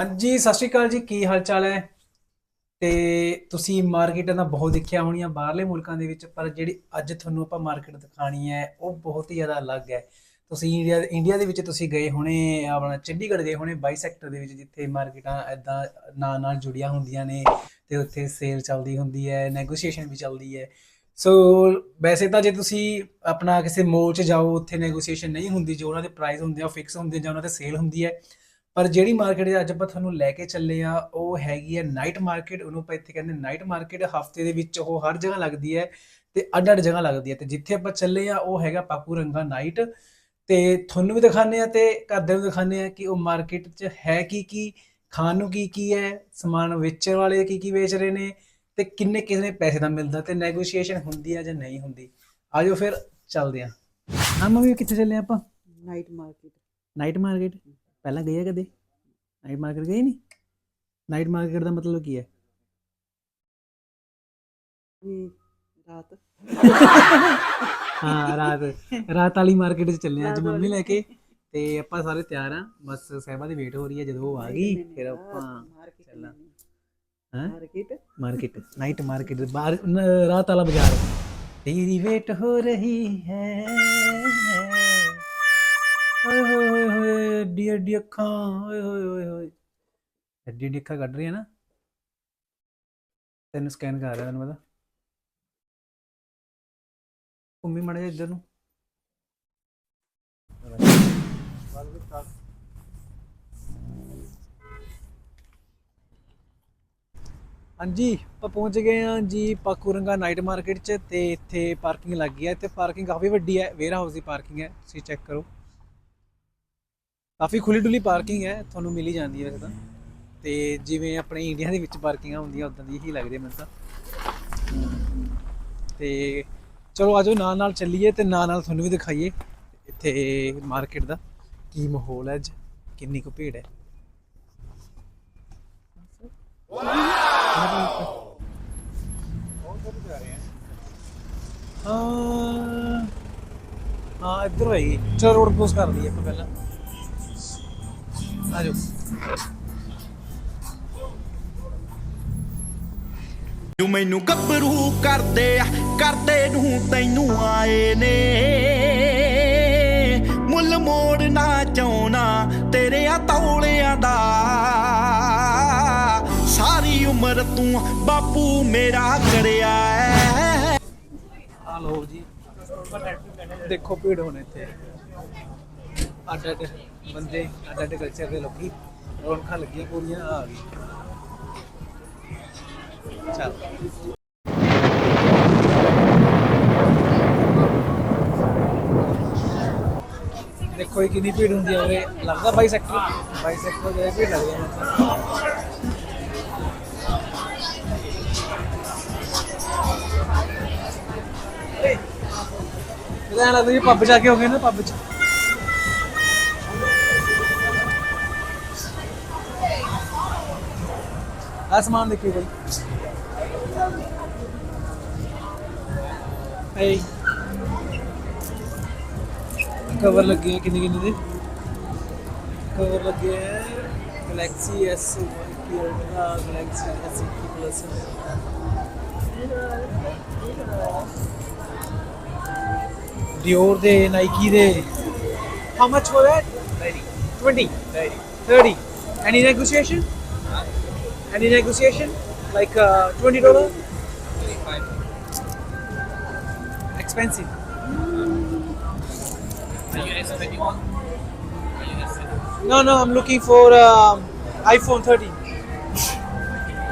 ਹਾਂਜੀ, ਸਤਿ ਸ਼੍ਰੀ ਅਕਾਲ ਜੀ, ਕੀ ਹਾਲ ਚਾਲ ਹੈ? ਤੇ ਤੁਸੀਂ ਮਾਰਕੀਟਾਂ ਦਾ ਬਹੁਤ ਦੇਖਿਆ ਹੋਣੀਆਂ ਬਾਹਰਲੇ ਮੁਲਕਾਂ ਦੇ ਵਿੱਚ, ਪਰ ਜਿਹੜੀ ਅੱਜ ਤੁਹਾਨੂੰ ਆਪਾਂ ਮਾਰਕੀਟ ਦਿਖਾਣੀ ਹੈ, ਉਹ ਬਹੁਤ ਹੀ ਜ਼ਿਆਦਾ ਅਲੱਗ ਹੈ। ਤੁਸੀਂ ਇੰਡੀਆ ਇੰਡੀਆ ਦੇ ਵਿੱਚ ਤੁਸੀਂ ਗਏ ਹੋਣੇ, ਆਪਣਾ ਚੰਡੀਗੜ੍ਹ ਗਏ ਹੋਣੇ 22 ਸੈਕਟਰ ਦੇ ਵਿੱਚ, ਜਿੱਥੇ ਮਾਰਕੀਟਾਂ ਐਦਾਂ ਨਾਲ ਨਾਲ ਜੁੜੀਆਂ ਹੁੰਦੀਆਂ ਨੇ, ਤੇ ਉੱਥੇ ਸੇਲ ਚੱਲਦੀ ਹੁੰਦੀ ਹੈ, ਨੈਗੋਸ਼ੀਏਸ਼ਨ ਵੀ ਚੱਲਦੀ ਹੈ। ਸੋ ਵੈਸੇ ਤਾਂ ਜੇ ਤੁਸੀਂ ਆਪਣਾ ਕਿਸੇ ਮੋਲ 'ਚ ਜਾਓ, ਉੱਥੇ ਨੈਗੋਸ਼ੀਏਸ਼ਨ ਨਹੀਂ ਹੁੰਦੀ, ਜੋ ਉਹਨਾਂ ਦੇ ਪ੍ਰਾਈਸ ਹੁੰਦੇ ਆ, ਉਹ ਫਿਕਸ ਹੁੰਦੇ ਜਾਂ ਉਹਨਾਂ ਤੇ ਸੇਲ ਹੁੰਦੀ ਹੈ। ਪਰ ਜਿਹੜੀ ਮਾਰਕੀਟ ਅੱਜ ਆਪਾਂ ਤੁਹਾਨੂੰ ਲੈ ਕੇ ਚੱਲੇ ਆ ਉਹ ਹੈਗੀ ਹੈ ਨਾਈਟ ਮਾਰਕੀਟ ਉਹਨੂੰ ਆਪਾਂ ਇੱਥੇ ਕਹਿੰਦੇ ਨਾਈਟ ਮਾਰਕੀਟ ਹਫ਼ਤੇ ਦੇ ਵਿੱਚ ਉਹ ਹਰ ਜਗ੍ਹਾ ਲੱਗਦੀ ਹੈ ਤੇ ਅੱਡ ਅੱਡ ਜਗ੍ਹਾ ਲੱਗਦੀ ਹੈ ਤੇ ਜਿੱਥੇ ਆਪਾਂ ਚੱਲੇ ਆ ਉਹ ਹੈਗਾ ਪਾਪੂ ਰੰਗਾ ਨਾਈਟ ਤੇ ਤੁਹਾਨੂੰ ਵੀ ਦਿਖਾਣੇ ਆ ਤੇ ਘਰਦਿਆਂ ਨੂੰ ਦਿਖਾਣੇ ਆ ਕਿ ਉਹ ਮਾਰਕੀਟ 'ਚ ਹੈ ਕੀ ਕੀ ਖਾਣ ਨੂੰ ਕੀ ਕੀ ਹੈ ਸਮਾਨ ਵੇਚਣ ਵਾਲੇ ਕੀ ਕੀ ਵੇਚ ਰਹੇ ਨੇ ਤੇ ਕਿੰਨੇ ਕਿੰਨੇ ਪੈਸੇ ਦਾ ਮਿਲਦਾ ਤੇ ਨੈਗੋਸ਼ੀਏਸ਼ਨ ਹੁੰਦੀ ਆ ਜਾਂ ਨਹੀਂ ਹੁੰਦੀ। ਆਜੋ ਫਿਰ ਚੱਲਦੇ ਆ ਹਾਂ ਮੰਮੀ ਕਿੱਥੇ ਚੱਲੇ ਆਪਾਂ? ਨਾਈਟ ਮਾਰਕੀਟ ਨਾਈਟ ਮਾਰਕੀਟ ਪਹਿਲਾਂ ਗਏ ਆ ਕਦੇ? ਨਾਈਟ ਮਾਰਕੀਟ ਗਏ ਨਹੀਂ? ਨਾਈਟ ਮਾਰਕੀਟ ਦਾ ਮਤਲਬ ਕੀ ਹੈ? ਵੀ ਰਾਤ। ਹਾਂ ਰਾਤ। ਰਾਤ ਵਾਲੀ ਮਾਰਕੀਟ 'ਚ ਚੱਲੇ ਆ ਅੱਜ ਮੰਮੀ। ਲੈ ਕੇ। ਤੇ ਆਪਾਂ ਸਾਰੇ ਤਿਆਰ ਆ। ਬਸ ਸਹਿਬਾ ਦੀ ਵੇਟ ਹੋ ਰਹੀ ਹੈ ਜਦੋਂ ਉਹ ਆ ਗਈ ਫਿਰ ਆਪਾਂ ਚੱਲਾਂ। ਹੈਂ। ਮਾਰਕੀਟ ਮਾਰਕੀਟ ਨਾਈਟ ਮਾਰਕੀਟ ਬਾਹਰ ਰਾਤ ਵਾਲਾ ਬਾਜ਼ਾਰ। ਤੇਰੀ ਵੇਟ ਹੋ ਰਹੀ ਹੈ। ਓਏ ਹੋਏ ਹੋਏ ਹੋਏ ਅੱਖਾਂ, ਓਏ ਹੋਏ ਹੋਏ ਹੋਏ। ਅੱਡੀ ਅੱਡੀ ਅੱਖਾਂ ਕੱਢ ਰਹੀ ਹੈ ਨਾ। ਤੈਨੂੰ ਸਕੈਨ ਕਰ ਰਿਹਾ ਤੈਨੂੰ ਪਤਾ। ਘੁੰਮੀ ਮੜ ਇੱਧਰ ਨੂੰ। ਹਾਂਜੀ, ਆਪਾਂ ਪਹੁੰਚ ਗਏ ਹਾਂ ਜੀ ਪਾਕੂਰੰਗਾ ਨਾਈਟ ਮਾਰਕੀਟ 'ਚ ਤੇ ਇੱਥੇ ਪਾਰਕਿੰਗ ਲੱਗ ਗਈ ਹੈ ਤੇ ਪਾਰਕਿੰਗ ਕਾਫੀ ਵੱਡੀ ਹੈ ਵੇਅਰ ਹਾਊਸ ਦੀ ਪਾਰਕਿੰਗ ਹੈ, ਤੁਸੀਂ ਚੈੱਕ ਕਰੋ। ਕਾਫੀ ਖੁੱਲੀ ਡੁੱਲੀ ਪਾਰਕਿੰਗ ਹੈ, ਤੁਹਾਨੂੰ ਮਿਲ ਹੀ ਜਾਂਦੀ ਹੈ ਵੈਸੇ ਤਾਂ। ਤੇ ਜਿਵੇਂ ਆਪਣੇ ਇੰਡੀਆ ਦੇ ਵਿੱਚ ਪਾਰਕਿੰਗਾਂ ਹੁੰਦੀਆਂ, ਉਦਾਂ ਦੀ ਹੀ ਲੱਗਦੀ ਮੈਨੂੰ ਤਾਂ। ਤੇ ਚਲੋ ਆਜੋ ਨਾਲ ਨਾਲ ਚੱਲੀਏ ਤੇ ਨਾਲ ਨਾਲ ਤੁਹਾਨੂੰ ਵੀ ਦਿਖਾਈਏ ਇੱਥੇ ਮਾਰਕੀਟ ਦਾ ਕੀ ਮਾਹੌਲ ਹੈ ਅੱਜ, ਕਿੰਨੀ ਕੁ ਭੀੜ ਹੈ। ਹਾਂ ਹਾਂ, ਇੱਧਰ ਹੋਈ ਚਲੋ ਰੋਡ ਕ੍ਰੋਸ ਕਰ ਲਈਏ ਆਪਾਂ ਪਹਿਲਾਂ। ਆਜੋ ਤੂੰ ਮੈਨੂੰ ਗੱਭਰੂ ਕਰਦੇ ਆ ਕਰਦੇ ਨੂੰ ਤੈਨੂੰ ਆਏ ਨੇ ਮੁੱਲ ਮੋੜਨਾ ਚਾਹਣਾ ਤੇਰੇ ਆ ਤੌਲਿਆਂ ਦਾ ਸਾਰੀ ਉਮਰ ਤੂੰ ਬਾਪੂ ਮੇਰਾ ਕਰਿਆ ਐ ਆ ਲਓ ਜੀ ਦੇਖੋ ਭੀੜ ਹੋਣੇ ਇੱਥੇ ਅੱਡ ਅੱਡ ਬੰਦੇ ਅੱਡ ਅੱਡ ਕਲਚਰ ਦੇ ਲੋਕੀ ਰੌਣਕਾਂ ਲੱਗੀਆਂ, ਪੂਰੀਆਂ ਆ ਗਈ ਚੱਲ। ਦੇਖੋ ਇਹ ਕਿੰਨੀ ਭੀੜ ਹੁੰਦੀ ਹੈ ਉਰੇ। ਲੱਗਦਾ 22 ਸੈਕਟਰ 22 ਸੈਕਟਰ ਦੇ ਭੀੜ ਲੱਗਦੀ ਹੈ ਮਤਲਬ ਇਹਦਾ ਲੱਗਦਾ ਜੀ ਪੱਬ ਜਾ ਕੇ ਹੋ ਗਏ ਨਾ ਪੱਬ ਚ। ਆ ਸਮਾਨ ਦੇਖਿਓ ਬਾਈ ਐ ਕਵਰ ਲੱਗੇ ਆ ਕਿੰਨੇ ਕਿੰਨੇ ਦੇ ਕਵਰ ਲੱਗੇ ਆ ਗੈਲੈਕਸੀ ਐਸ ਕੀ ultra Galaxy S plus Dior ਦੇ Nike ਦੇ How much for that? 20. 30. Any negotiation? Any negotiation? Like uh, $20? 25. Expensive. No, no, I'm looking for um, iPhone 13.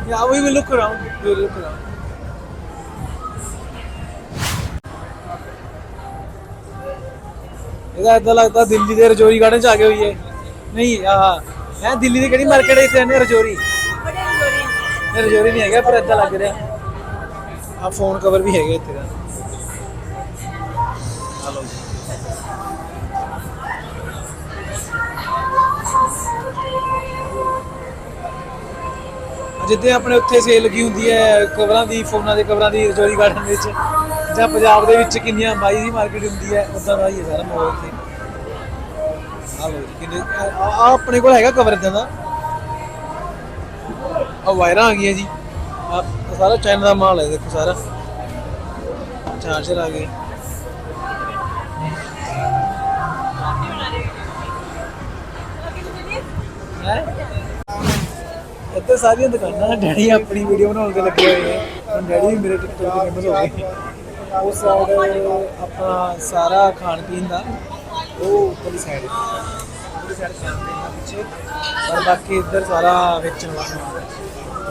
Yeah, we will look around. We will look around. ਇਹਦਾ ਇਦਾਂ ਲੱਗਦਾ ਦਿੱਲੀ ਦੇ Rajouri garden ਚ ਆ ਗਏ ਹੋਈ ਹੈ ਨਹੀਂ ਆਹ ਮੈਂ ਦਿੱਲੀ ਦੀ ਕਿਹੜੀ ਮਾਰਕੀਟ ਹੈ ਇੱਥੇ ਨੇ ਰਜੋਰੀ ਰਜੋਰੀ ਨਹੀਂ ਹੈਗਾ ਪਰ ਇਦਾਂ ਲੱਗ ਰਿਹਾ। ਆ ਫੋਨ ਕਵਰ ਵੀ ਹੈਗੇ ਇੱਥੇ ਦਾ। ਹਲੋ ਜਿੱਦੇ ਆਪਣੇ ਉੱਥੇ ਸੇਲ ਲੱਗੀ ਹੁੰਦੀ ਹੈ ਕਵਰਾਂ ਦੀ ਫੋਨਾਂ ਦੇ ਕਵਰਾਂ ਦੀ ਰਜੋਰੀ ਗਾਰਡਨ ਵਿੱਚ ਜਾਂ ਪੰਜਾਬ ਦੇ ਵਿੱਚ ਕਿੰਨੀਆਂ ਬਾਈ ਦੀ ਮਾਰਕੀਟ ਹੁੰਦੀ ਹੈ ਉਦਾਂ ਦਾ ਹੀ ਹੈ ਸਾਰਾ ਮਾਹੌਲ ਇੱਥੇ। ਆ ਲੋ ਜੀ ਕਿੰਨੇ ਆ ਆਪਣੇ ਕੋਲ ਹੈਗਾ ਕਵਰ ਇਦਾਂ ਦਾ? ਆ ਵਾਇਰਾਂ ਆ ਗਈਆਂ ਜੀ। ਆ ਸਾਰਾ ਚਾਈਨਾ ਦਾ ਮਾਲ ਹੈ, ਦੇਖੋ ਸਾਰਾ। ਚਾਰਜਰ ਆ ਗਏ। ਇੱਥੇ ਸਾਰੀਆਂ ਦੁਕਾਨਾਂ ਡੈਡੀ ਆਪਣੀ ਵੀਡੀਓ ਬਣਾਉਣ ਤੇ ਲੱਗੇ ਹੋਏ ਨੇ। ਡੈਡੀ ਮੇਰੇ ਟਿਕਟੋਕ ਤੇ ਫੇਮਸ ਹੋ ਗਏ। ਉਸ ਸਾਈਡ ਆਪਣਾ ਸਾਰਾ ਖਾਣ ਪੀਣ ਦਾ, ਉਹ ਉੱਪਰਲੀ ਸਾਈਡ ਉੱਪਰਲੀ ਸਾਈਡ ਖਾਣ ਪੀਣ ਦਾ ਪਿੱਛੇ। ਪਰ ਬਾਕੀ ਇੱਧਰ ਸਾਰਾ ਵੇਚਣ ਵਾਲਾ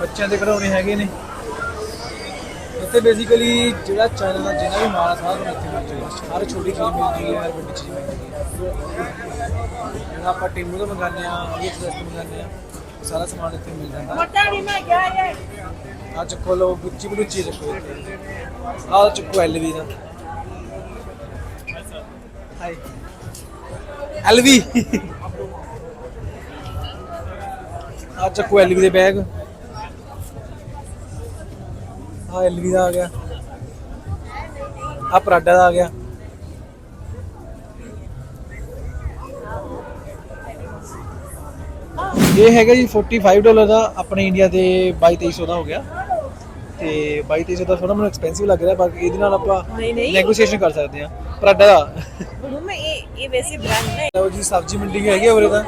ਬੱਚਿਆਂ ਦੇ ਖਿਡੌਣੇ ਹੈਗੇ ਨੇ। ਇੱਥੇ ਬੇਸਿਕਲੀ ਜਿਹੜਾ ਚਾਈਨਾ ਦਾ ਜਿੰਨਾ ਵੀ ਮਾਲ ਸਾਰਾ ਇੱਥੇ ਮਿਲ ਜਾਏਗਾ ਹਰ ਛੋਟੀ ਚੀਜ਼ ਮਿਲਦੀ ਹੈ ਹਰ ਵੱਡੀ ਚੀਜ਼ ਮਿਲਦੀ ਹੈ। ਜਿਹੜਾ ਆਪਾਂ ਟਿੰਮੂ ਤੋਂ ਮੰਗਾਉਂਦੇ ਆ ਇਹ ਤੋਂ ਮੰਗਾਉਂਦੇ ਆ ਸਾਰਾ ਸਮਾਨ ਇੱਥੇ ਮਿਲ ਜਾਂਦਾ। ਆ ਚੱਕੋ ਲੋ ਗੁੱਚੀ ਬਲੂਚੀ ਚੱਕੋ ਆ ਚੱਕੋ ਐਲਵੀ ਦਾ। ਹਾਈ ਐਲਵੀ ਆ ਚੱਕੋ ਐਲਵੀ ਦੇ ਬੈਗ ਆ ਐਲਵੀ ਦਾ ਆ ਗਿਆ। ਆ ਪਰਾਡਾ ਦਾ ਆ ਗਿਆ। ਇਹ ਹੈਗਾ ਜੀ 45 ਡਾਲਰ ਦਾ ਆਪਣੇ ਇੰਡੀਆ ਦੇ 2200 ਦਾ ਹੋ ਗਿਆ। ਤੇ 2200 ਦਾ ਥੋੜਾ ਮੈਨੂੰ ਐਕਸਪੈਂਸਿਵ ਲੱਗ ਰਿਹਾ ਬਾਕੀ ਇਹਦੇ ਨਾਲ ਆਪਾਂ। ਨੈਗੋਸ਼ੀਏਸ਼ਨ ਕਰ ਸਕਦੇ ਆ ਪਰਾਡਾ ਦਾ। ਮੈਂ ਇਹ ਇਹ ਵੈਸੇ ਬ੍ਰਾਂਡ ਹੈ ਲਓ ਜੀ ਸਬਜ਼ੀ ਮੰਡੀ ਹੈਗੀ ਆ ਉਰੇ ਤਾਂ।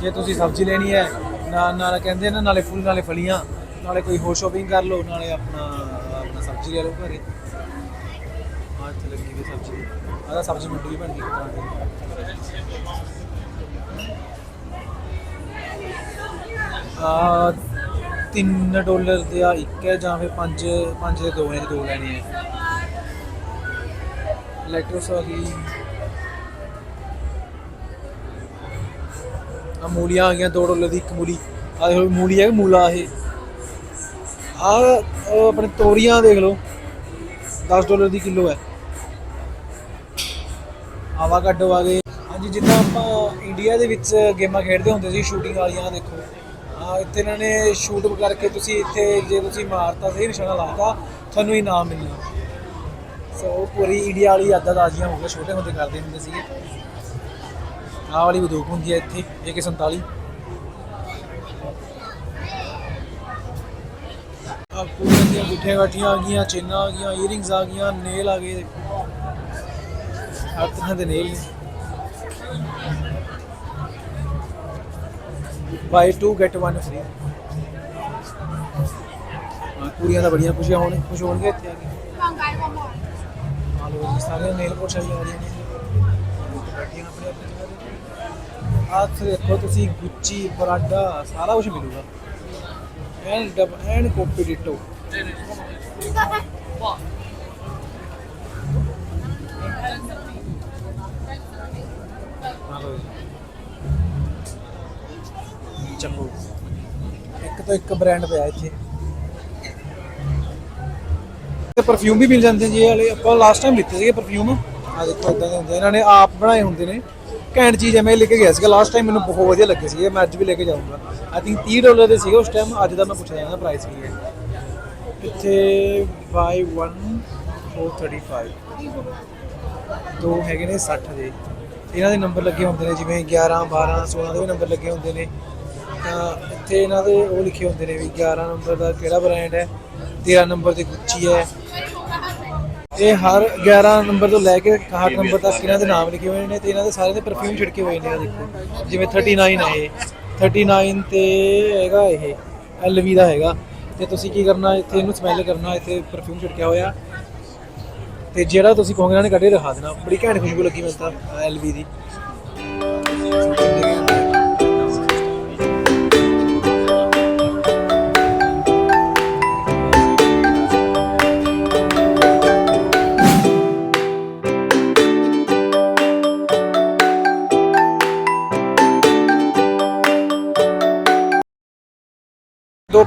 ਜੇ ਤੁਸੀਂ ਸਬਜ਼ੀ ਲੈਣੀ ਹੈ ਨਾਲ ਨਾਲ ਕਹਿੰਦੇ ਨੇ ਨਾਲੇ ਫੁੱਲ ਨਾਲੇ ਫਲੀਆਂ। ਨਾਲੇ ਕੋਈ ਹੋਰ ਸ਼ੋਪਿੰਗ ਕਰ ਲਓ, ਨਾਲੇ ਆਪਣਾ ਆਪਣਾ ਸਬਜ਼ੀ ਲੈ ਲਓ ਘਰੇ। ਆਹ ਇੱਥੇ ਲੱਗੀ ਹੋਈ ਸਬਜ਼ੀ। ਆਹ ਸਬਜ਼ੀ ਮੰਡੀ ਵੀ ਬਣ ਗਈ ਇੱਕ ਆ 3 ਡਾਲਰ ਦੇ ਆ, ਇੱਕ ਹੈ ਜਾਂ ਫਿਰ 5 5 ਦੇ ਦੋ ਨੇ, ਦੋ ਲੈਣੇ ਆ। ਲੈਟਰਸ ਆ ਗਈ। ਆ ਮੂਲੀਆਂ ਆ ਗਈਆਂ 2 ਡਾਲਰ ਦੀ, ਇੱਕ ਮੂਲੀ। ਆ ਦੇਖੋ, ਮੂਲੀ ਹੈ ਮੂਲਾ ਇਹ? ਆ ਆਪਣੇ ਤੋਰੀਆਂ ਦੇਖ ਲਓ। 10 ਡਾਲਰ ਦੀ ਕਿਲੋ ਹੈ। ਆਵਾ ਕੱਢੋ ਆ ਗਏ। ਹਾਂਜੀ, ਜਿੱਦਾਂ ਆਪਾਂ ਇੰਡੀਆ ਦੇ ਵਿੱਚ ਗੇਮਾਂ ਖੇਡਦੇ ਹੁੰਦੇ ਸੀ ਸ਼ੂਟਿੰਗ ਵਾਲੀਆਂ ਦੇਖੋ। ਆ ਇੱਥੇ ਇਹਨਾਂ ਨੇ ਸ਼ੂਟ ਕਰਕੇ ਤੁਸੀਂ ਇੱਥੇ ਜੇ ਤੁਸੀਂ ਮਾਰਤਾ, ਸਹੀ ਨਿਸ਼ਾਨਾ ਲਾਤਾ, ਤੁਹਾਨੂੰ ਇਨਾਮ ਮਿਲਣਾ। ਸੋ ਪੂਰੀ ਇੰਡੀਆ ਵਾਲੀ ਯਾਦਾਂ ਤਾਜ਼ੀਆਂ ਹੋ ਗਈਆਂ, ਛੋਟੇ ਹੁੰਦੇ ਕਰਦੇ ਹੁੰਦੇ ਸੀਗੇ। ਆਹ ਵਾਲੀ ਬੰਦੂਕ ਹੁੰਦੀ ਹੈ ਇੱਥੇ AK47 ਆ ਪੂਰੀਆਂ ਦੀਆਂ ਗੁੱਠੀਆਂ ਗਾਠੀਆਂ ਆ ਗਈਆਂ, ਚੇਨਾਂ ਆ ਗਈਆਂ ਈਅਰਿੰਗਸ ਆ ਗਈਆਂ ਨੇਲ ਆ ਗਏ। ਹਰ ਤਰ੍ਹਾਂ ਦੇ ਨੇਲ ਬਾਈ 2 ਗੈਟ 1 ਫ੍ਰੀ ਕੁੜੀਆਂ ਦਾ ਬੜੀਆਂ ਖੁਸ਼ੀਆਂ ਹੋਣ ਖੁਸ਼ ਹੋਣਗੇ ਇੱਥੇ ਆ ਕੇ। ਆ ਲੋ ਨੇਲ ਪੋਸ਼ ਆ ਰਹੀਆਂ ਨੇ। ਬੈਠੀਆਂ ਆਪਣੇ ਆਪਣੇ ਜਗ੍ਹਾ ਤੇ ਆਹ ਦੇਖੋ ਤੁਸੀਂ ਗੁੱਚੀ ਬਰਾਡਾ ਸਾਰਾ ਕੁਝ ਮਿਲੂਗਾ। ਚੱਕੋ ਇੱਕ ਤੋਂ ਇੱਕ ਬ੍ਰਾਂਡ ਪਿਆ ਇੱਥੇ। ਤੇ ਪਰਫਿਊਮ ਵੀ ਮਿਲ ਜਾਂਦੇ ਜੀ ਇਹ ਵਾਲੇ। ਆਪਾਂ ਲਾਸਟ ਟਾਈਮ ਲਿੱਤੇ ਸੀਗੇ ਪਰਫਿਊਮ ਆ ਦੇਖੋ ਇਦਾਂ ਦੇ ਹੁੰਦੇ। ਇਹਨਾਂ ਨੇ ਆਪ ਬਣਾਏ ਹੁੰਦੇ ਨੇ। ਘੈਂਟ ਚੀਜ਼ ਹੈ ਮੈਂ ਲੈ ਕੇ ਗਿਆ ਸੀਗਾ। ਲਾਸਟ ਟਾਈਮ ਮੈਨੂੰ ਬਹੁਤ ਵਧੀਆ ਲੱਗੇ ਸੀਗੇ। ਮੈਂ ਅੱਜ ਵੀ ਲੈ ਕੇ ਜਾਊਂਗਾ। ਆਈ ਥਿੰਕ 30 ਡਾਲਰ ਦੇ ਸੀਗੇ ਉਸ ਟਾਈਮ ਅੱਜ ਦਾ ਮੈਂ ਪੁੱਛਿਆ ਜਾਂਦਾ ਪ੍ਰਾਈਸ ਕੀ ਹੈ। ਇੱਥੇ ਬਾਈ 1 435 ਦੋ ਹੈਗੇ ਨੇ 60 ਦੇ। ਇਹਨਾਂ ਦੇ ਨੰਬਰ ਲੱਗੇ ਹੁੰਦੇ ਨੇ, ਜਿਵੇਂ 11 12 16 ਦੇ ਵੀ ਨੰਬਰ ਲੱਗੇ ਹੁੰਦੇ ਨੇ। ਤਾਂ ਇੱਥੇ ਇਹਨਾਂ ਦੇ ਉਹ ਲਿਖੇ ਹੁੰਦੇ ਨੇ ਵੀ 11 ਨੰਬਰ ਦਾ ਕਿਹੜਾ ਬ੍ਰਾਂਡ ਹੈ? 13 ਨੰਬਰ ਦੀ ਗੁੱਚੀ ਹੈ। ਇਹ ਹਰ 11 ਨੰਬਰ ਤੋਂ ਲੈ ਕੇ 61 ਨੰਬਰ ਤੱਕ ਇਹਨਾਂ ਦੇ ਨਾਮ ਲਿਖੇ ਹੋਏ ਨੇ ਤੇ ਇਹਨਾਂ ਦੇ ਸਾਰੇ ਦੇ ਪਰਫਿਊਮ ਛਿੜਕੇ ਹੋਏ ਨੇ ਆ ਦੇਖੋ। ਜਿਵੇਂ 39 ਹੈ ਇਹ। 39 ਤੇ ਹੈਗਾ ਇਹ ਐਲਵੀ ਦਾ ਹੈਗਾ। ਤੇ ਤੁਸੀਂ ਕੀ ਕਰਨਾ, ਇੱਥੇ ਇਹਨੂੰ ਸਮੈਲ ਕਰਨਾ, ਇੱਥੇ ਪਰਫਿਊਮ ਛਿੜਕਿਆ ਹੋਇਆ। ਤੇ ਜਿਹੜਾ ਤੁਸੀਂ ਕਹੋਗੇ ਇਹਨਾਂ ਨੇ ਕੱਢੇ ਦਿਖਾ ਦੇਣਾ। ਬੜੀ ਘੈਂਟ ਖੁਸ਼ਬੂ ਲੱਗੀ ਮੈਨੂੰ ਤਾਂ ਐਲਵੀ ਦੀ।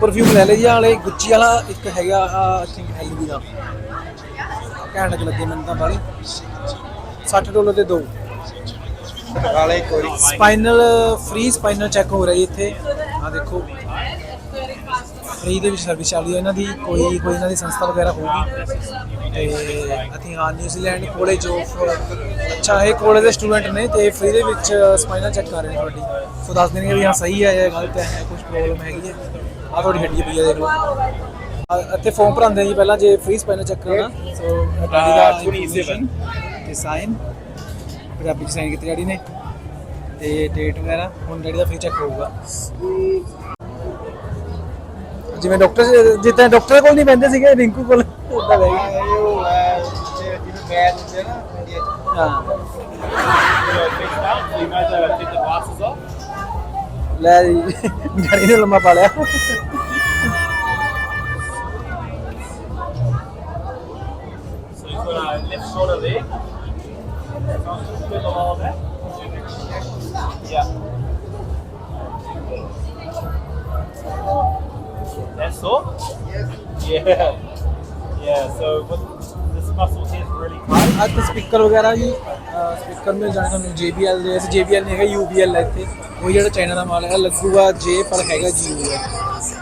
ਪਰਫਿਊਮ ਲੈ ਲਏ ਜੀ ਆਹ ਵਾਲੇ ਗੁੱਚੀ ਵਾਲਾ ਇੱਕ ਹੈਗਾ ਆ ਥਿੰਕ ਐਲਵੀ ਦਾ। ਘੈਂਟ ਜਿਹੇ ਲੱਗੇ ਮੈਨੂੰ ਤਾਂ ਬਾਲੀ 60 ਡਾਲਰ ਦੇ ਦੋ। ਵਾਲੇ ਕੋਰੀ ਸਪਾਈਨਲ ਫ੍ਰੀ ਸਪਾਈਨਲ ਚੈੱਕ ਹੋ ਰਹੀ ਇੱਥੇ। ਆ ਦੇਖੋ। ਫ੍ਰੀ ਦੇ ਵਿੱਚ ਸਰਵਿਸ ਚੱਲ ਰਹੀ ਹੈ ਇਹਨਾਂ ਦੀ। ਕੋਈ ਕੋਈ ਇਹਨਾਂ ਦੀ ਸੰਸਥਾ ਵਗੈਰਾ ਹੋਊਗੀ। ਤੇ ਥਿੰਕ ਹਾਂ ਨਿਊਜ਼ੀਲੈਂਡ ਕਾਲਜ ਆਫ ਅੱਛਾ ਇਹ ਕਾਲਜ ਦੇ ਸਟੂਡੈਂਟ ਨੇ ਤੇ ਫ੍ਰੀ ਦੇ ਵਿੱਚ ਸਪਾਈਨਲ ਚੈੱਕ ਕਰ ਰਹੇ ਨੇ ਤੁਹਾਡੀ ਸੋ ਦੱਸ ਦੇਣਗੇ ਵੀ ਹਾਂ ਸਹੀ ਹੈ ਜਾਂ ਗਲਤ ਹੈ ਕੁਝ ਪ੍ਰੋਬਲਮ ਹੈਗੀ ਹੈ। ਆ ਤੁਹਾਡੀ ਹੱਡੀ ਪਈ ਆ ਦੇਖ। ਲਓ ਇੱਥੇ ਫਾਰਮ ਭਰਾਉਂਦੇ ਆ ਜੀ ਪਹਿਲਾਂ ਜੇ ਫ੍ਰੀ ਸਪੈਨਰ ਚੱਕ ਕਰਾਉਣਾ। ਸੋ ਡੈਡੀ ਦਾ information ਤੇ ਸਾਈਨ ਪੰਜਾਬੀ ਚ ਸਾਈਨ ਕੀਤੇ ਡੈਡੀ ਨੇ। ਤੇ ਡੇਟ ਵਗੈਰਾ ਹੁਣ ਡੈਡੀ ਦਾ ਫ੍ਰੀ ਚੈੱਕ ਹੋਊਗਾ। ਜਿਵੇਂ ਡਾਕਟਰ ਜਿੱਦਾਂ ਡਾਕਟਰ ਕੋਲ ਨਹੀਂ ਬੈਠਦੇ ਸੀਗੇ ਰਿੰਕੂ ਕੋਲ। ਉਦਾਂ ਬਹਿ ਗਏ। ਇਹ ਉਹ ਹੈ ਜਿਹਨੂੰ ਮੈਚ ਹੁੰਦੇ ਆ ਨਾ ਇੰਡੀਆ 'ਚ। ਹਾਂ। ਲੈ ਜੀ ਡੈਡੀ ਨੇ ਲੰਮਾ ਪਾ ਲਿਆ So. Yeah. That's all? Yeah. Yeah, so what, this muscle here is really tight. ਅੱਜ ਸਪੀਕਰ ਵਗੈਰਾ ਜੀ ਸਪੀਕਰ ਮਿਲ ਜਾਣੇ ਤੁਹਾਨੂੰ JBL ਦੇ JBL ਨਹੀਂ ਹੈਗਾ UBL ਹੈ ਇੱਥੇ ਉਹ ਜਿਹੜਾ ਚਾਈਨਾ ਦਾ ਮਾਲ ਹੈ ਲੱਗੂਗਾ J ਪਰ ਹੈਗਾ GU ਹੈ।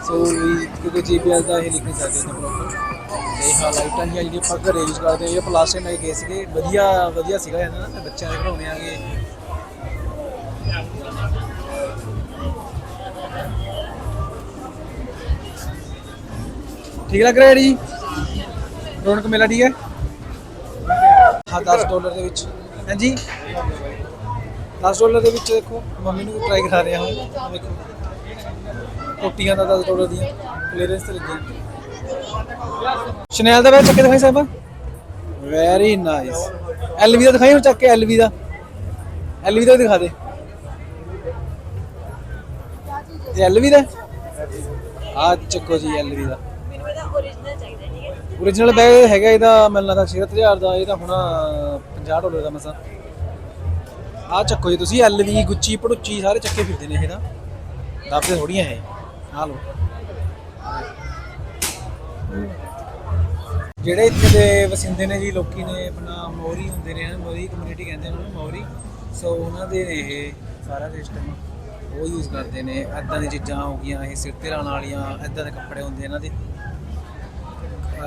ਸੋ ਵੀ ਕਿਉਂਕਿ JBL ਦਾ ਇਹ ਲਿਖ ਨਹੀਂ ਸਕਦੇ ਤਾਂ ਪ੍ਰੋਪਰ ਇਹ ਹਾਂ, ਲਾਈਟਾਂ ਜਿਹੀਆਂ ਜਿਹੜੀਆਂ ਆਪਾਂ ਘਰੇ ਯੂਜ਼ ਕਰਦੇ ਇਹ ਪਲਾਸਟਿਕ ਨਾਲ ਗਏ ਸੀਗੇ, ਵਧੀਆ ਵਧੀਆ ਸੀਗਾ ਇਹਨਾਂ ਦਾ ਬੱਚਿਆਂ ਦੇ ਬਣਾਉਣੇ ਆਗੇ। ਠੀਕ ਲੱਗ ਰਿਹਾ ਜੀ? ਰੌਣਕ ਮੇਲਾ ਠੀਕ ਹੈ? ਹਾਂ 10 ਡਾਲਰ ਦੇ ਵਿੱਚ। ਹਾਂਜੀ? 10 ਡਾਲਰ ਦੇ ਵਿੱਚ ਦੇਖੋ, ਮੰਮੀ ਨੂੰ ਟਰਾਈ ਕਰਾ ਰਿਹਾ ਹਾਂ। ਦੇਖੋ ਟੋਟੀਆਂ ਦਾ 10 ਡਾਲਰ ਦੀਆਂ ਕਲੀਅਰੈਂਸ ਤੇ ਲੱਗੀਆਂ ਸ਼ਨੈਲ ਦਾ ਬੈਗ ਚੱਕ ਕੇ ਦਿਖਾਈ ਸਾਹਿਬ? ਵੈਰੀ ਨਾਈਸ ਐਲਵੀ ਦਾ ਦਿਖਾਈ ਹੁਣ ਚੱਕ ਕੇ ਐਲਵੀ ਦਾ। ਐਲਵੀ ਦਾ ਦਿਖਾ ਦੇ। ਇਹ ਐਲਵੀ ਦਾ? ਆ ਚੱਕੋ ਜੀ ਐਲਵੀ ਦਾ। ਮੈਨੂੰ ਇਹਦਾ origignal ਚਾਹੀਦਾ ਠੀਕ ਹੈ ਓਰੀਜਨਲ ਬੈਗ ਹੈਗਾ ਇਹਦਾ, ਮੈਨੂੰ ਲੱਗਦਾ 6000 ਦਾ ਇਹਦਾ ਹੁਣ 50 ਡਾਲਰ ਦਾ ਮਸਾ। ਆ ਚੱਕੋ ਜੀ, ਤੁਸੀਂ ਐਲਵੀ ਗੁੱਚੀ ਪੜੁੱਚੀ ਸਾਰੇ ਚੱਕੇ ਫਿਰਦੇ ਨੇ ਇਹਦਾ ਦੱਬਦੇ ਥੋੜੀਆਂ ਇਹ। ਆ ਲਓ। ਜਿਹੜੇ ਇੱਥੇ ਦੇ ਵਸਿੰਦੇ ਨੇ ਜੀ, ਲੋਕੀ ਨੇ ਆਪਣਾ ਮੋਰੀ ਹੁੰਦੇ ਨੇ ਮੋਰੀ ਕਮਿਊਨਿਟੀ ਕਹਿੰਦੇ ਨੇ ਉਹਨੂੰ ਮੋਰੀ। ਸੋ ਉਹਨਾਂ ਦੇ ਨੇ ਇਹ ਸਾਰਾ ਸਿਸਟਮ ਉਹ ਯੂਜ਼ ਕਰਦੇ ਨੇ। ਐਦਾਂ ਦੀਆਂ ਚੀਜ਼ਾਂ ਹੋ ਗਈਆਂ, ਇਹ ਸਿਰ ਤੇ ਲਾਉਣ ਵਾਲੀਆਂ ਐਦਾਂ ਦੇ ਕੱਪੜੇ ਹੁੰਦੇ ਇਹਨਾਂ ਦੇ।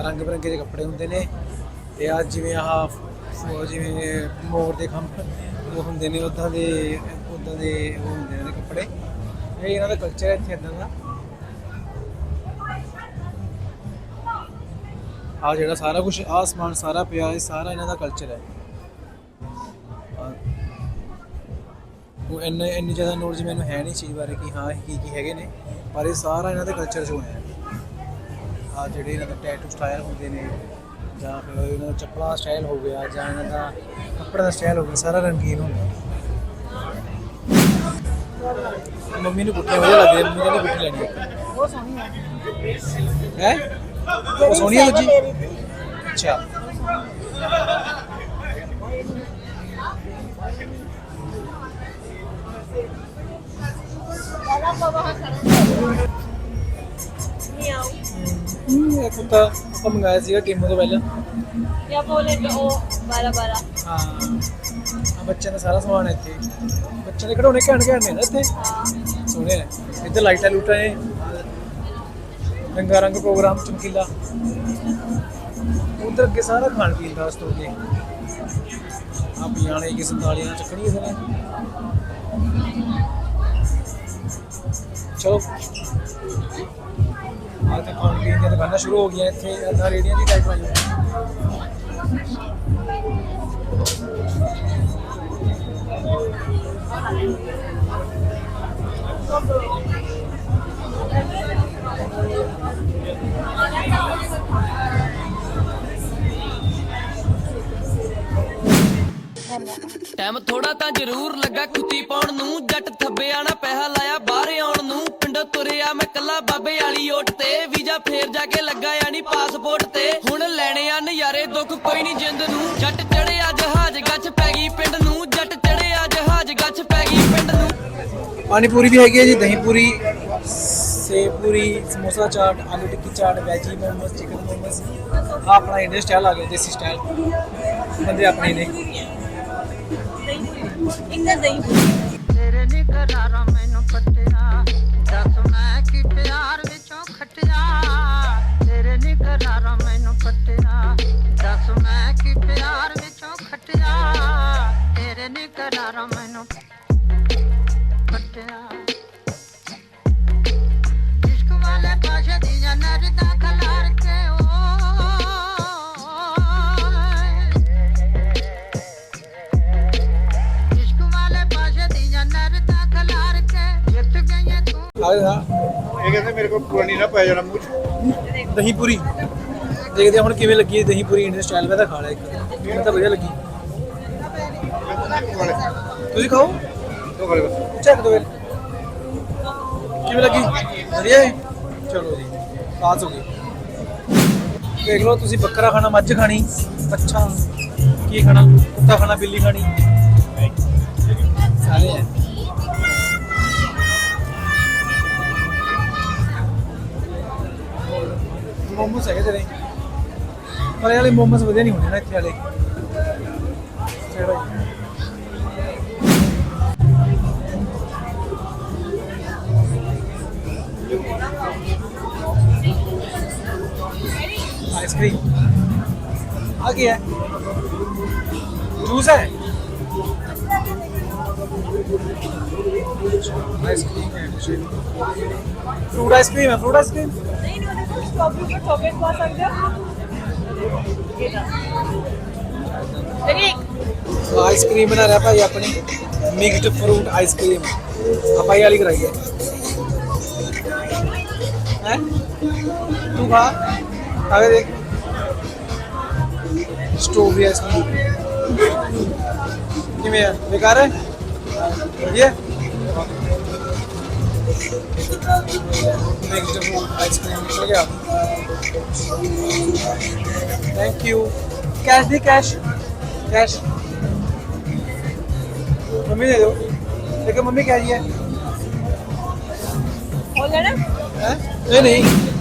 ਰੰਗ ਬਰੰਗੇ ਦੇ ਕੱਪੜੇ ਹੁੰਦੇ ਨੇ। ਤੇ ਆ ਜਿਵੇਂ ਆਹ ਜਿਵੇਂ ਮੋਰ ਦੇ ਖੰਭ ਉਹ ਹੁੰਦੇ ਨੇ ਉਦਾਂ ਦੇ ਉਦਾਂ ਦੇ ਉਹ ਹੁੰਦੇ ਨੇ ਕੱਪੜੇ। ਇਹ ਇਹਨਾਂ ਦਾ ਕਲਚਰ ਹੈ ਇੱਥੇ ਇਦਾਂ ਦਾ। ਆ ਜਿਹੜਾ ਸਾਰਾ ਕੁਝ ਆ ਸਮਾਨ, ਸਾਰਾ ਪਿਆ, ਇਹ ਸਾਰਾ ਇਹਨਾਂ ਦਾ ਕਲਚਰ ਹੈ। ਉਹ ਇੰਨੇ, ਇੰਨੀ ਜ਼ਿਆਦਾ ਨੌਲੇਜ ਮੈਨੂੰ ਹੈ ਨਹੀਂ ਚੀਜ਼ ਬਾਰੇ ਕਿ ਹਾਂ, ਇਹ ਕੀ ਕੀ ਹੈਗੇ ਨੇ। ਪਰ ਇਹ ਸਾਰਾ ਇਹਨਾਂ ਦੇ ਕਲਚਰ ਚੋਂ ਹੈ। ਆ ਜਿਹੜੇ ਇਹਨਾਂ ਦਾ ਟੈਟੂ ਸਟਾਈਲ ਹੁੰਦੇ ਨੇ ਜਾਂ ਫਿਰ ਇਹਨਾਂ ਦਾ ਚੱਪਲਾਂ ਦਾ ਸਟਾਈਲ ਹੋ ਗਿਆ ਜਾਂ ਇਹਨਾਂ ਦਾ ਕੱਪੜੇ ਦਾ ਸਟਾਈਲ ਹੋ ਗਿਆ ਸਾਰਾ ਰੰਗੀਨ ਹੁੰਦਾ। ਮੰਮੀ ਨੂੰ ਪੁੱਠੇ ਵਧੀਆ ਲੱਗਦੇ ਮੰਮੀ ਕਹਿੰਦੀ ਪੁੱਠੀ ਲੈਣੀ ਉਹ ਸੋਹਣੀ ਹੈ? ਹੈ ਸੋਹਣੀ ਹੈ ਲੱਗੀ ਅੱਛਾ। ਮਿਆਉ ਕੁੱਤਾ ਆਪਾਂ ਮੰਗਾਇਆ ਸੀਗਾ ਟੀਮੋ ਤੋਂ ਪਹਿਲਾਂ। ਜਾਂ ਬੋਲੇ ਤਾਂ ਉਹ 12 12 ਹਾਂ। ਆ ਬੱਚਿਆਂ ਦਾ ਸਾਰਾ ਸਮਾਨ ਹੈ ਇੱਥੇ। ਬੱਚਿਆਂ ਦੇ ਖਿਡੌਣੇ ਘੈਂਟ ਘੈਂਟ ਨੇ ਨਾ ਇੱਥੇ। ਸੋਹਣੇ ਨੇ। ਇੱਧਰ ਲਾਈਟਾਂ ਲੂਟਾਂ ਨੇ। ਰੰਗਾ ਰੰਗ ਪ੍ਰੋਗਰਾਮ ਚਮਕੀਲਾ। ਉਧਰ ਅੱਗੇ ਸਾਰਾ ਖਾਣ ਪੀਣ ਦਾ ਸਟੋਰ ਨੇ। ਆ ਪਿਆਣੇ ਕਿਸਮ ਦਾਲੀਆਂ ਚੱਕਣੀ ਇਸ ਨੇ। ਚਲੋ। ਆ ਤੇ ਖਾਣ ਪੀਣ ਦੀਆਂ ਦੁਕਾਨਾਂ ਸ਼ੁਰੂ ਹੋ ਗਈਆਂ ਇੱਥੇ ਅੱਧਾ ਰੇੜੀਆਂ ਦੀ ਟਾਈਪ ਆਈ ਟਾਈਮ ਥੋੜਾ ਤਾਂ ਜ਼ਰੂਰ ਲੱਗਾ ਕੁੱਤੀ ਪਾਉਣ ਨੂੰ, ਜੱਟ ਥੱਬਿਆ ਨਾ ਪੈਸਾ ਲਾਇਆ, ਬਾਹਰ ਆਉਣ ਨੂੰ। ਪਿੰਡੋਂ ਤੁਰਿਆ ਮੈਂ ਕੱਲਾ ਬਾਬੇ ਵਾਲੀ ਓਟ ਤੇ। ਵੀਜ਼ਾ ਫੇਰ ਜਾ ਕੇ ਲੱਗਾ ਯਾਨੀ ਪਾਸਪੋਰਟ ਤੇ। ਹੁਣ ਲੈਣੇ ਆ ਨਜ਼ਾਰੇ ਦੁੱਖ ਕੋਈ ਨਹੀਂ ਜਿੰਦ ਨੂੰ। ਜੱਟ ਚੜਿਆ ਜਹਾਜ਼ ਗੱਛ ਪੈ ਗਈ ਪਿੰਡ ਨੂੰ। ਜੱਟ ਚੜਿਆ ਜਹਾਜ਼ ਗੱਛ ਪੈ ਗਈ ਪਿੰਡ ਨੂੰ। ਪਾਣੀ ਪੂਰੀ ਵੀ ਹੈਗੀ ਹੈ ਜੀ ਦਹੀਂ ਪੂਰੀ ਸੇਬ ਪੂਰੀ ਸਮੋਸਾ ਚਾਟ ਆਲੂ ਟਿੱਕੀ ਚਾਟ ਵੈਜੀ ਮੋਮੋਸ ਚਿਕਨ ਮੋਮੋਸ ਆ ਆਪਣਾ ਇੰਡੀਅਨ ਸਟਾਈਲ ਆ ਗਿਆ ਦੇਸੀ ਸਟਾਈਲ ਬੰਦੇ ਆਪਣੇ ਨੇ। ਇੱਕ ਦਹੀਂ ਪੂਰੀ ਤੇਰੇ ਨੀ ਤੇਰੇ ਨੀ ਕਰਾਰਾ ਮੈਨੂੰ ਪੱਟਿਆ। ਇਸ਼ਕ ਵਾਲੇ ਨਰਦਾ ਖਲਾਰ ਕੇ ਓਏ। ਇਸ਼ਕ ਵਾਲੇ ਪਾਸ਼ੇ ਦੀਆਂ ਨਰਦਾ ਖਲਾਰ ਕੇ ਜਿੱਤ ਗਈਆਂ ਤੂੰ। ਇਹ ਕਹਿੰਦੇ ਮੇਰੇ ਕੋਲ ਪੁਰਾਣੀ ਨਾ ਪੈ ਜਾਣਾ ਮੂੰਹ ਚ। ਦਹੀਂ ਪੂਰੀ ਦੇਖਦੇ ਹੁਣ ਕਿਵੇਂ ਲੱਗੀ ਦਹੀਂ ਪੂਰੀ ਇੰਡੀਅਨ ਸਟਾਈਲ। ਮੈਂ ਤਾਂ ਖਾ ਲਿਆ ਇੱਕ। ਮੈਨੂੰ ਤਾਂ ਵਧੀਆ ਲੱਗੀ। ਤੁਸੀਂ ਖਾਓ। ਦੋ ਵਾਲੇ ਬਸ ਚੈੱਕ ਦੋ ਵੇਲ ਕਿਵੇਂ ਲੱਗੀ? ਵਧੀਆ ਚਲੋ ਜੀ ਪਾਸ ਹੋ ਗਈ। ਦੇਖ ਲਓ, ਤੁਸੀਂ ਬੱਕਰਾ ਖਾਣਾ, ਮੱਝ ਖਾਣੀ। ਅੱਛਾ, ਕੀ ਖਾਣਾ? ਕੁੱਤਾ ਖਾਣਾ, ਬਿੱਲੀ ਖਾਣੀ। ਸਾਰੇ ਹੈ ਮੋਮੋਸ ਹੈਗੇ ਤੇਰੇ। ਪਰ ਇਹ ਵਾਲੇ ਮੋਮੋਸ ਵਧੀਆ ਨਹੀਂ ਹੁੰਦੇ ਨਾ ਇੱਥੇ ਵਾਲੇ। ਚਲੋ। आइसक्रीम आ गया जूस है आइसक्रीम है फ्रूट आइसक्रीम है फ्रूट आइसक्रीम नहीं नहीं स्ट्रॉबेरी चॉकलेट खा सकते हो आइसक्रीम बना रहा भाई अपनी मिक्सड फ्रूट आइसक्रीम हपाई वाली कराई है हैं तू खा अगर देख स्ट्रॉबेरी आइसक्रीम किमें है बेकार है ये वेजिटेबल आइसक्रीम निकल गया थैंक यू कैश दी कैश कैश मम्मी दे दो लेकिन मम्मी कह रही है हो जाना है 哎你。